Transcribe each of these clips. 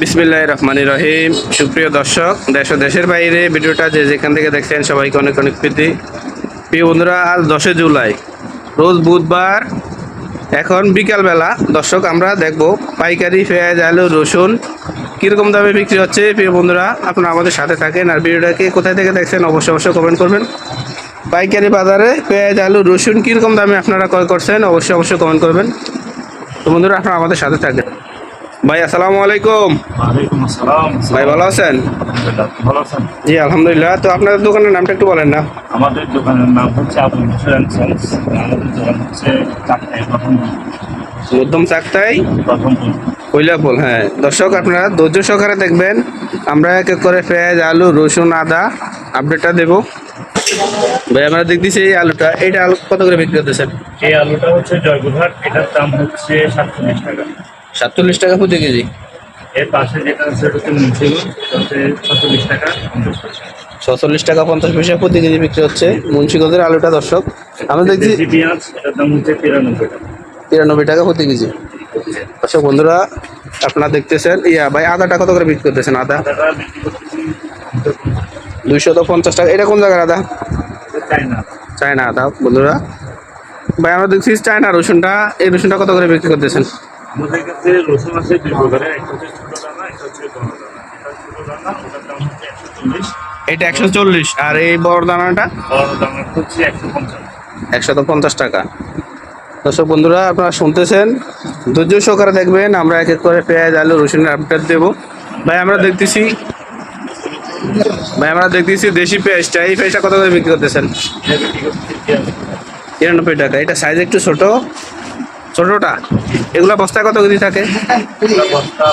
বিসমিল্লাহ রহমানি রহিম। সুপ্রিয় দর্শক, দেশ দেশের বাইরে ভিডিওটা যে যেখান থেকে দেখছেন সবাইকে অনেক অনেক প্রীতি। প্রিয় বন্ধুরা, আজ দশই জুলাই, রোজ বুধবার। এখন বিকালবেলা, দর্শক, আমরা দেখব পাইকারি, পেঁয়াজ, আলু, রসুন কীরকম দামে বিক্রি হচ্ছে। প্রিয় বন্ধুরা, আপনারা আমাদের সাথে থাকেন আর ভিডিওটাকে কোথায় থেকে দেখছেন অবশ্যই অবশ্যই কমেন্ট করবেন। পাইকারি বাজারে পেঁয়াজ, আলু, রসুন কীরকম দামে আপনারা ক্রয় করছেন অবশ্যই অবশ্যই কমেন্ট করবেন। তো বন্ধুরা, আপনারা আমাদের সাথে থাকেন। ভাই আসসালামু আলাইকুম। ভাই ভালো আছেন? জি আলহামদুলিল্লাহ। তো আপনাদের দোকানের নামটা একটু বলেন না। আমাদের দোকানের নাম হচ্ছে ইন্স্যুরেন্স আমাদের দোকান হচ্ছে প্রথম মধ্যম চাকতাই প্রথম কৈলাপুল হ্যাঁ। দর্শক আপনারা ধৈর্য সহকারে দেখবেন। আমরা এক এক করে পেঁয়াজ আলু রসুন আদা আপডেটটা দেবো। ভাই আমরা দেখতেছি এই আলুটা। এইটা আলু কত করে বিক্রি করতেছেন? এই আলুটা হচ্ছে জয়গুরহাট এটার দাম হচ্ছে সাতচল্লিশ টাকা। সাতচল্লিশ টাকা প্রতি কেজি। এর পাশে যেটা আছে হচ্ছে মুন্সিগঞ্জ এটা টাকা পঞ্চাশ পয়সা। ছচল্লিশ টাকা পঞ্চাশ পয়সা প্রতি কেজি বিক্রি হচ্ছে মুন্সিগঞ্জের আলুটা দর্শক। আমরা দেখছি পেঁয়াজ এটার দাম হচ্ছে তিরানব্বই টাকা। তিরানব্বই টাকা প্রতি কেজি। আচ্ছা বন্ধুরা আপনারা দেখতেছেন ইয়া ভাই আদাটা কত করে বিক্রি করতেছেন আদা? দুইশো তো পঞ্চাশ টাকা। এটা কোন জায়গার আদা? চায়না। চায়না আদা বন্ধুরা। ভাই আমরা দেখছি চায়না রসুনটা। এই রসুনটা কত করে বিক্রি করতেছেন? আমাদের কাছে রসুন আছে দুই প্রকারের একটা হচ্ছে ছোটো দানা একটা হচ্ছে বড় দানা। এটা ছোটো দানা ওটার দাম হচ্ছে একশো চল্লিশ। এটা একশো চল্লিশ আর এই বড় দানাটা? বড় দানা হচ্ছে একশো পঞ্চাশ। একশত পঞ্চাশ টাকা। দর্শক বন্ধুরা আপনারা শুনতেছেন ধৈর্য সহকারে দেখবেন আমরা এক এক করে পেঁয়াজ আলু রসুনের আপডেট দেবো। ভাই আমরা দেখতেছি ভাই আমরা দেখতেছি দেশি পেঁয়াজটা। এই পেঁয়াজটা কত করে বিক্রি করতেছেন? তিরানব্বই টাকা। এটা সাইজ একটু ছোট। ছোটটা, এগুলো বস্তায় কত কেজি থাকে? বস্তা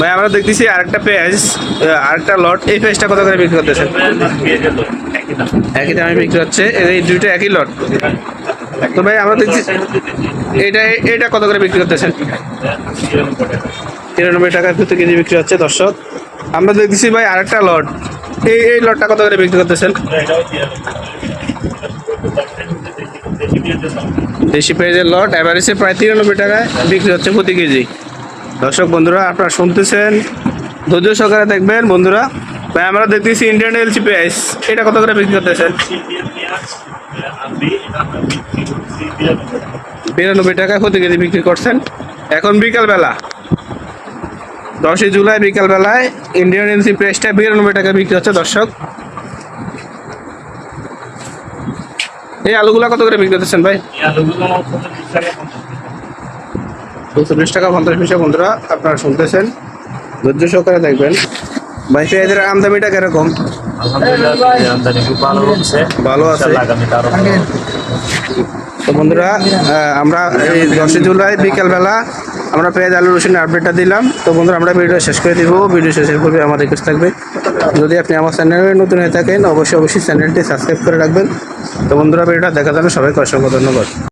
ভাই, আমরা দেখতেছি আরেকটা পেঁয়াজ আরেকটা লট। এই পেঁয়াজটা কত করে বিক্রি দাম একই দামে বিক্রি হচ্ছে। এই দুইটা একই লট। তো ভাই, আমরা দেখছি, এটা এটা কত করে বিক্রি করতেছেন? তিরানব্বই টাকা তিরানব্বই প্রতি কেজি বিক্রি হচ্ছে, দর্শক। আমরা দেখতেছি ভাই, আরেকটা লট। এই এই লটটা কত করে বিক্রি করতেছেন। দেশি পেঁয়াজের লট অ্যাভারেজে প্রায় তিরানব্বই টাকায় বিক্রি হচ্ছে প্রতি কেজি। দর্শক বন্ধুরা, আপনারা শুনতেছেন, ধৈর্য সহকারে দেখবেন। বন্ধুরা, ভাই, আমরা দেখতেছি ইন্ডিয়ান এলসি পেঁয়াজ। এটা কত করে বিক্রি করতেছেন? বিরানব্বই টাকায় প্রতি কেজি বিক্রি করছেন। এখন বিকালবেলা, দশই জুলাই বিকালবেলায় ইন্ডিয়ান এলসি পেঁয়াজটা বিরানব্বই টাকা বিক্রি হচ্ছে দর্শক। এই আলুগুলা কত করে বিক্রি করতেছেন ভাই? আমার পঁয়তাল্লিশ টাকা পঞ্চাশ টাকা। চল্লিশ টাকা পঞ্চাশ পয়সা বন্ধুরা আপনারা শুনতেছেন। ধৈর্য সহকারে দেখবেন। ভাই পেঁয়াজের আমদামিটা কীরকম? ভালো আছে। তো বন্ধুরা আমরা এই দশই জুলাই বিকালবেলা আমরা পেঁয়াজ আলু রসুনের আপডেটটা দিলাম। তো বন্ধুরা আমরা ভিডিও শেষ করে দিব। ভিডিও শেষের পূর্বে আমার রিকোয়েস্ট থাকবে। যদি আপনি আমার চ্যানেলে নতুন হয়ে থাকেন অবশ্যই অবশ্যই চ্যানেলটি সাবস্ক্রাইব করে রাখবেন। তো বন্ধুরা ভিডিওটা দেখার জন্য সবাইকে অসংখ্য ধন্যবাদ।